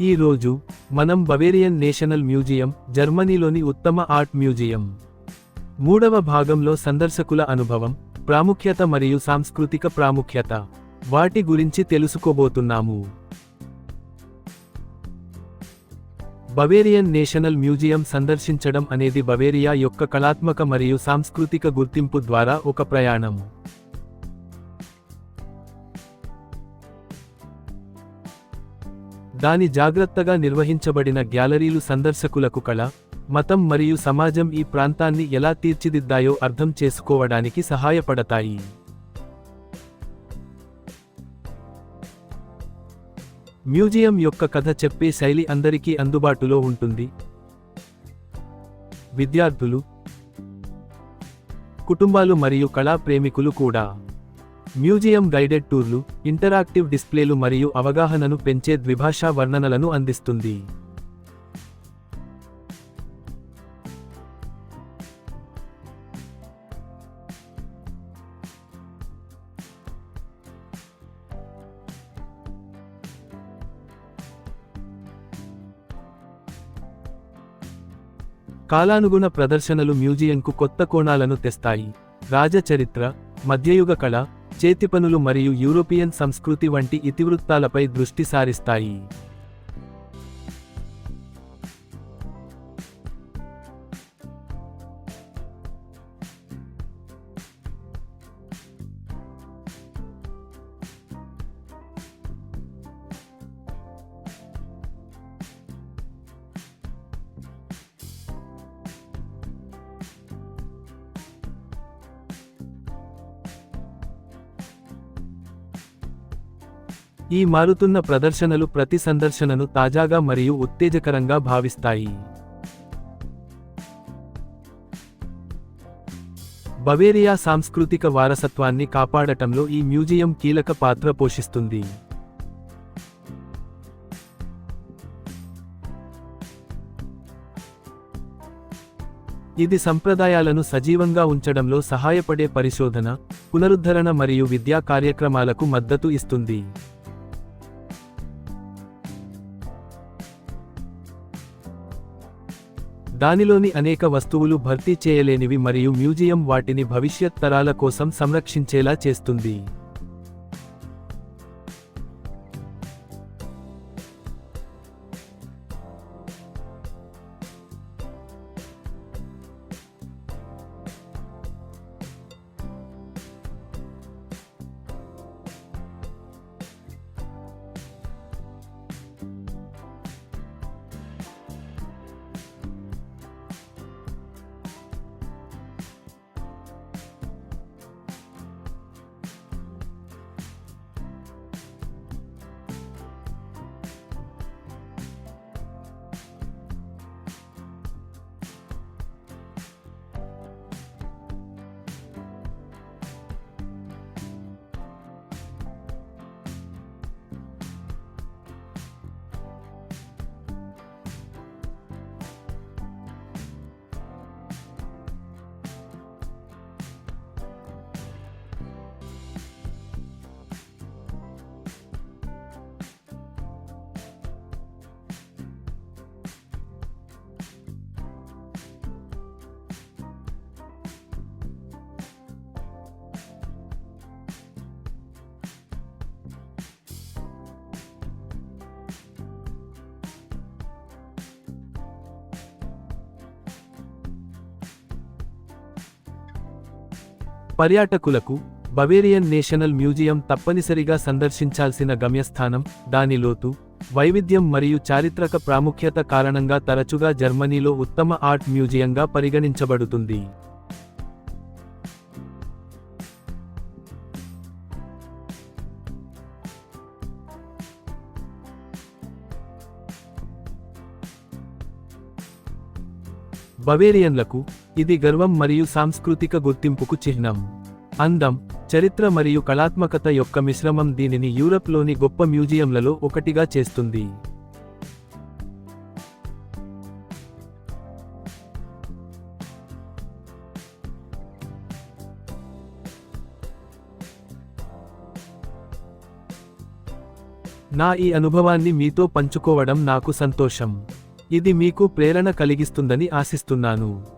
ఈ రోజు మనం బవేరియన్ నేషనల్ మ్యూజియం జర్మనీలోని ఉత్తమ ఆర్ట్ మ్యూజియం. మూడవ భాగంలో సందర్శకుల అనుభవం ప్రాముఖ్యత మరియు సాంస్కృతిక ప్రాముఖ్యత. వాటి గురించి తెలుసుకోబోతున్నాము. బవేరియన్ నేషనల్ మ్యూజియం సందర్శించడం అనేది బవేరియా యొక్క కళాత్మక మరియు సాంస్కృతిక గుర్తింపు ద్వారా ఒక ప్రయాణం. దాని జాగ్రత్తగా నిర్వహించబడిన గ్యాలరీలు సందర్శకులకు కళ మతం మరియు సమాజం ఈ ప్రాంతాన్ని ఎలా తీర్చిదిద్దాయో అర్థం చేసుకోవడానికి సహాయపడతాయి. మ్యూజియం యొక్క కథ చెప్పే శైలి అందరికీ అందుబాటులో ఉంటుంది. విద్యార్థులు కుటుంబాలు మరియు కళా ప్రేమికులు కూడా. మ్యూజియం గైడెడ్ టూర్లు ఇంటరాక్టివ్ డిస్ప్లేలు మరియు అవగాహనను పెంచే ద్విభాషా వర్ణనలను అందిస్తుంది. కాలానుగుణ ప్రదర్శనలు మ్యూజియంకు కొత్త కోణాలను తెస్తాయి. రాజచరిత్ర మధ్యయుగ కళ చేతిపనులు మరియు యూరోపియన్ సంస్కృతి వంటి ఇతివృత్తాలపై దృష్టి సారిస్తాయి. ఈ మారుతున్న ప్రదర్శనలు ప్రతి సందర్శనను తాజాగా మరియు ఉత్తేజకరంగా భావిస్తాయి. బవేరియా సాంస్కృతిక వారసత్వాన్ని కాపాడటంలో ఈ మ్యూజియం కీలక పాత్ర పోషిస్తుంది. ఇది సంప్రదాయాలను సజీవంగా ఉంచడంలో సహాయపడే పరిశోధన పునరుద్ధరణ మరియు విద్యా కార్యక్రమాలకు మద్దతు ఇస్తుంది. దానిలోని అనేక వస్తువులు భర్తీ చేయలేనివి మరియు మ్యూజియం వాటిని భవిష్యత్ తరాల కోసం సంరక్షించేలా చేస్తుంది. పర్యాటకులకు బవేరియన్ నేషనల్ మ్యూజియం తప్పనిసరిగా సందర్శించాల్సిన గమ్యస్థానం దాని లోతు వైవిధ్యం మరియు చారిత్రక ప్రాముఖ్యత కారణంగా తరచుగా జర్మనీలో ఉత్తమ ఆర్ట్ మ్యూజియంగా పరిగణించబడుతుంది. బవేరియన్లకు ఇది గర్వం మరియు సాంస్కృతిక గుర్తింపుకు చిహ్నం. అందం చరిత్ర మరియు కళాత్మకత యొక్క మిశ్రమం దీనిని యూరప్లోని గొప్ప మ్యూజియంలలో ఒకటిగా చేస్తుంది. నా ఈ అనుభవాన్ని మీతో పంచుకోవడం నాకు సంతోషం. ఇది మీకు ప్రేరణ కలిగిస్తుందని ఆశిస్తున్నాను.